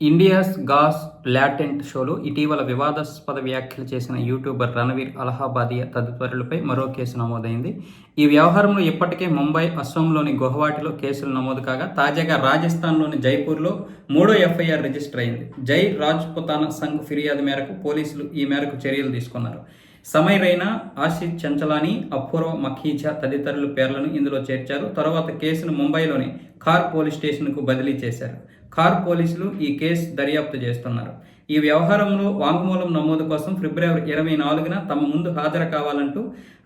India's gas latent షోలో ఇటీవల వివాదాస్పద వ్యాఖ్యలు చేసిన యూట్యూబర్ రణవీర్ అలహాబాదియా తదితరులపై మరో కేసు నమోదైంది. ఈ వ్యవహారంలో ఇప్పటికే ముంబై అస్సోంలోని గుహవాటిలో కేసులు నమోదు కాగా తాజాగా రాజస్థాన్లోని జైపూర్లో మూడో ఎఫ్ఐఆర్ రిజిస్టర్ అయింది. జై రాజ్పుతానా సంఘ్ ఫిర్యాదు మేరకు పోలీసులు ఈ మేరకు చర్యలు తీసుకున్నారు. సమయ్ రైనా ఆశిష్ చంచలాని అపూర్వ మఖీజా తదితరుల పేర్లను ఇందులో చేర్చారు. తర్వాత కేసును ముంబైలోని కార్ పోలీస్ స్టేషన్కు బదిలీ చేశారు. కార్ పోలీసులు ఈ కేసు దర్యాప్తు చేస్తున్నారు. ఈ వ్యవహారంలో వాంగ్మూలం నమోదు కోసం ఫిబ్రవరి ఇరవై నాలుగున తమ ముందు హాజరు కావాలంటూ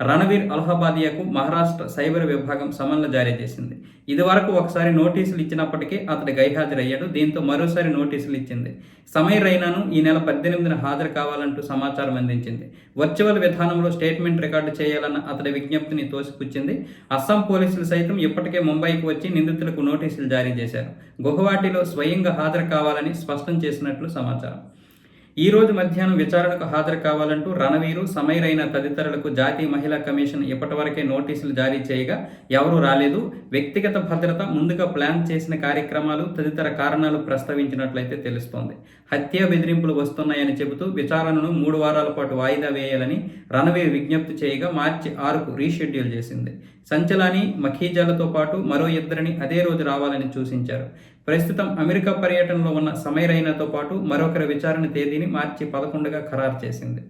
రణవీర్ అల్హాబాదియాకు మహారాష్ట్ర సైబర్ విభాగం సమన్లు జారీ చేసింది. ఇదివరకు ఒకసారి నోటీసులు ఇచ్చినప్పటికీ అతడు గైహాజరయ్యాడు. దీంతో మరోసారి నోటీసులు ఇచ్చింది. సమయ రైనాను ఈ నెల పద్దెనిమిదిన హాజరు కావాలంటూ సమాచారం అందించింది. వర్చువల్ విధానంలో స్టేట్మెంట్ రికార్డు చేయాలన్న అతడి విజ్ఞప్తిని తోసిపుచ్చింది. అస్సాం పోలీసులు సైతం ఇప్పటికే ముంబైకి వచ్చి నిందితులకు నోటీసులు జారీ చేశారు. గుహవాటిలో స్వయంగా హాజరు కావాలని స్పష్టం చేసినట్లు సమాచారం. ఈ రోజు మధ్యాహ్నం విచారణకు హాజరు కావాలంటూ రణవీరు సమైరైన తదితరులకు జాతీయ మహిళా కమిషన్ ఇప్పటివరకే నోటీసులు జారీ చేయగా ఎవరూ రాలేదు. వ్యక్తిగత భద్రత ముందుగా ప్లాన్ చేసిన కార్యక్రమాలు తదితర కారణాలు ప్రస్తావించినట్లయితే తెలుస్తోంది. హత్య బెదిరింపులు వస్తున్నాయని చెబుతూ విచారణను మూడు వారాల పాటు వాయిదా వేయాలని రణవీర్ విజ్ఞప్తి చేయగా మార్చి ఆరుకు రీషెడ్యూల్ చేసింది. సంచలాని మఖీజాలతో పాటు మరో ఇద్దరిని అదే రోజు రావాలని సూచించారు. ప్రస్తుతం అమెరికా పర్యటనలో ఉన్న సమయరైనతో పాటు మరొకరి విచారణ తేదీని మార్చి పదకొండుగా ఖరారు చేసింది.